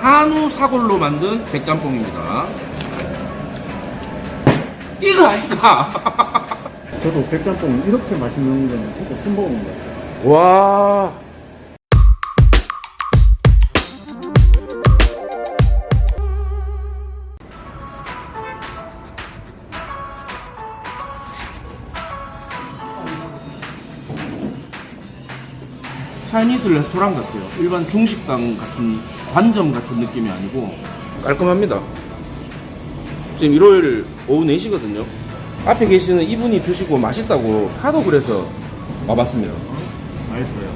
한우 사골로 만든 백짬뽕입니다. 이거 아이가? 저도 백짬뽕 이렇게 맛있는 거는 진짜 처음 먹어본 것 같아요. 와. 차이니즈 레스토랑 같아요. 일반 중식당 같은 관점 같은 느낌이 아니고 깔끔합니다. 지금 일요일 오후 4시거든요. 앞에 계시는 이분이 드시고 맛있다고 하도 그래서 와봤습니다. 맛있어요.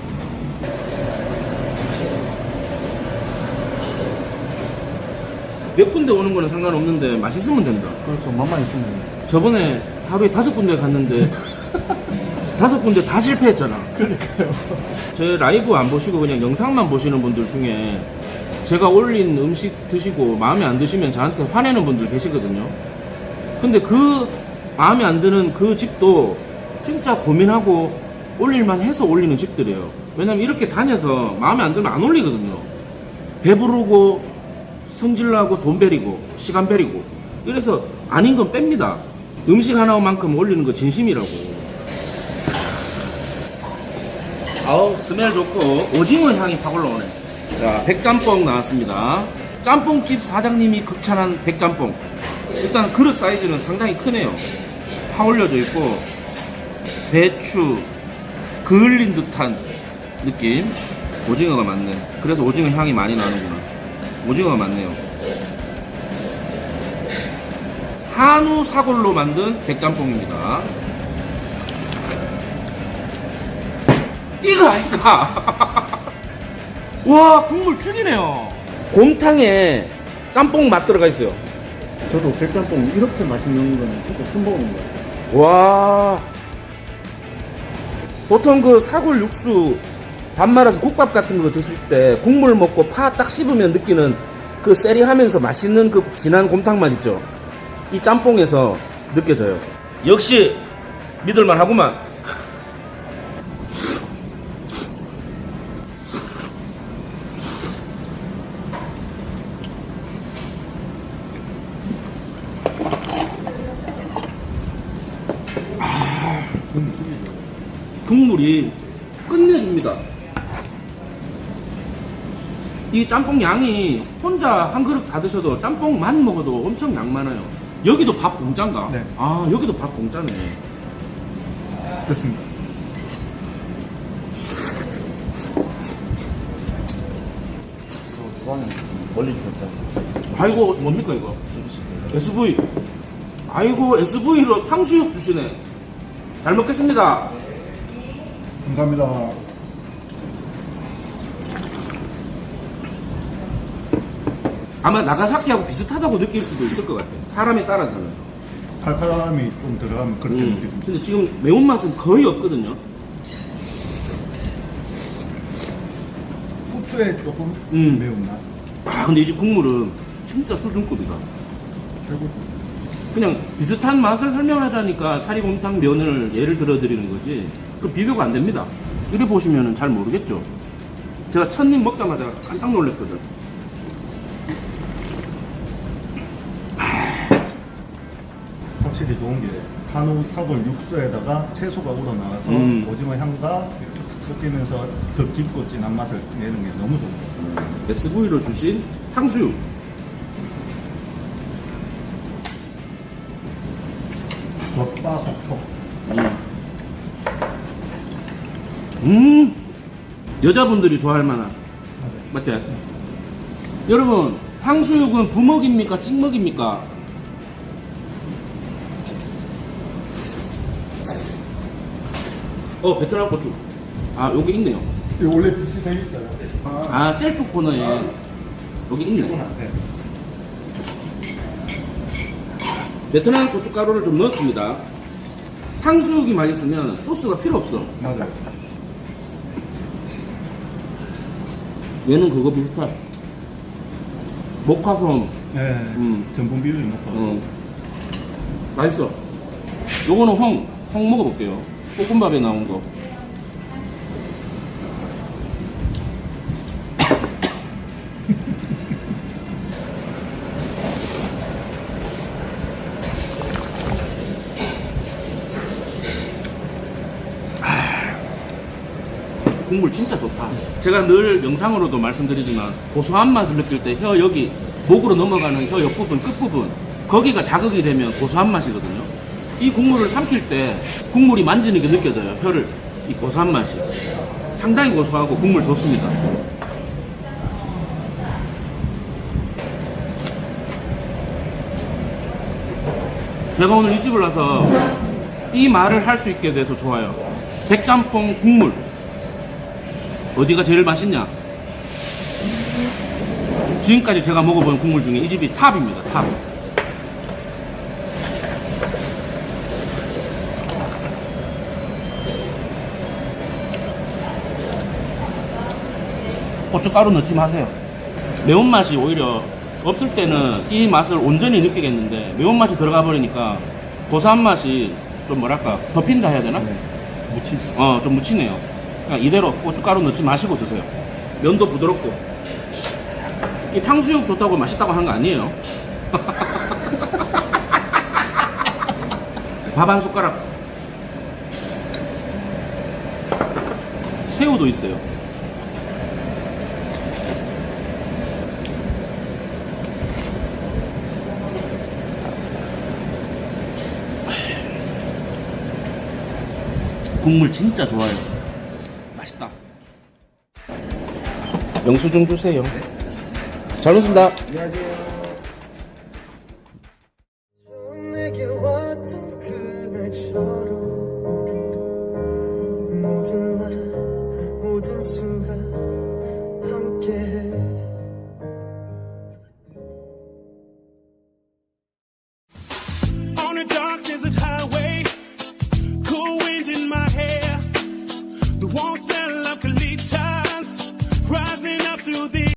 몇 군데 오는 거는 상관없는데 맛있으면 된다. 그렇죠. 맛만 있으면. 저번에 하루에 다섯 군데 갔는데 다섯 군데 다 실패했잖아. 제 라이브 안 보시고 그냥 영상만 보시는 분들 중에 제가 올린 음식 드시고 마음에 안 드시면 저한테 화내는 분들 계시거든요. 근데 그 마음에 안 드는 그 집도 진짜 고민하고 올릴만 해서 올리는 집들이에요. 왜냐면 이렇게 다녀서 마음에 안 들면 안 올리거든요. 배부르고 성질나고 돈 베리고 시간 베리고 이래서 아닌 건 뺍니다. 음식 하나만큼 올리는 거 진심이라고. 아우 스멜 좋고 오징어 향이 확 올라오네. 자 백짬뽕 나왔습니다. 짬뽕집 사장님이 극찬한 백짬뽕. 일단 그릇 사이즈는 상당히 크네요. 확 올려져 있고 배추 그을린 듯한 느낌. 오징어가 많네. 그래서 오징어 향이 많이 나는구나. 오징어가 많네요. 한우 사골로 만든 백짬뽕입니다. 이거 아이가? 와 국물 죽이네요. 곰탕에 짬뽕 맛 들어가 있어요. 저도 백짬뽕 이렇게 맛있는 거는 진짜 처음 먹어본 것 같아요. 와. 보통 그 사골 육수 밥 말아서 국밥 같은 거 드실 때 국물 먹고 파 딱 씹으면 느끼는 그 세리하면서 맛있는 그 진한 곰탕 맛 있죠. 이 짬뽕에서 느껴져요. 역시 믿을만 하구만. 국물이 끝내줍니다. 이 짬뽕 양이 혼자 한 그릇 다 드셔도 짬뽕만 먹어도 엄청 양 많아요. 여기도 밥 공짜인가? 네. 아, 여기도 밥 공짜네. 됐습니다. 저 좋아하는 멀리 있었다. 아이고, 뭡니까, 이거? SV. 아이고, SV로 탕수육 주시네. 잘 먹겠습니다. 감사합니다. 아마 나가사키하고 비슷하다고 느낄 수도 있을 것 같아요. 사람에 따라 달라요. 칼칼함이 좀 들어가면 그렇게 음, 느껴집니다. 근데 지금 매운맛은 거의 없거든요. 후추에 조금 음. 매운맛. 아, 근데 이 집 국물은 진짜 수준급이다. 최고. 그냥 비슷한 맛을 설명하자니까 사리곰탕 면을 예를 들어 드리는 거지. 그 비교가 안 됩니다. 이래 보시면 잘 모르겠죠. 제가 첫 입 먹자마자 깜짝 놀랐거든. 확실히 좋은 게 한우 사골 육수에다가 채소가 우러나와서 음. 오징어 향과 섞이면서 더 깊고 진한 맛을 내는 게 너무 좋은 것 SV로 주신 탕수육. 같아요. 겉바 속촉. 음, 여자분들이 좋아할 만한. 맞아요. 맞죠? 여러분, 탕수육은 부먹입니까? 찍먹입니까? 어, 베트남 고추. 아, 여기 있네요. 이거 원래 비슷해 있어요. 아, 아, 셀프 코너에 여기 있네. 네. 베트남 고춧가루를 좀 넣었습니다. 탕수육이 맛있으면 소스가 필요 없어. 맞아요. 얘는 그거 비슷해. 목화솜. 네. 음. 전분 비율이 높아. 어. 맛있어. 요거는 홍, 홍 먹어볼게요. 볶음밥에 나온 거. 국물 진짜 좋다. 제가 늘 영상으로도 말씀드리지만 고소한 맛을 느낄 때 혀 여기 목으로 넘어가는 혀 옆부분 끝부분 거기가 자극이 되면 고소한 맛이거든요. 이 국물을 삼킬 때 국물이 만지는 게 느껴져요. 혀를 이 고소한 맛이 상당히 고소하고 국물 좋습니다. 제가 오늘 이 집을 와서 이 말을 할 수 있게 돼서 좋아요. 백짬뽕 국물. 어디가 제일 맛있냐? 지금까지 제가 먹어본 국물 중에 이 집이 탑입니다, 탑. 고춧가루 넣지 마세요. 매운맛이 오히려 없을 때는 이 맛을 온전히 느끼겠는데 매운맛이 들어가 버리니까 고소한 맛이 좀 뭐랄까 덮인다 해야 되나? 네. 무치죠. 어, 좀 묻히네요. 그냥 이대로 고춧가루 넣지 마시고 드세요. 면도 부드럽고. 이 탕수육 좋다고 맛있다고 한 거 아니에요. 밥 한 숟가락. 새우도 있어요. 국물 진짜 좋아요. 영수 증 주세요. 잘 먹습니다. 내게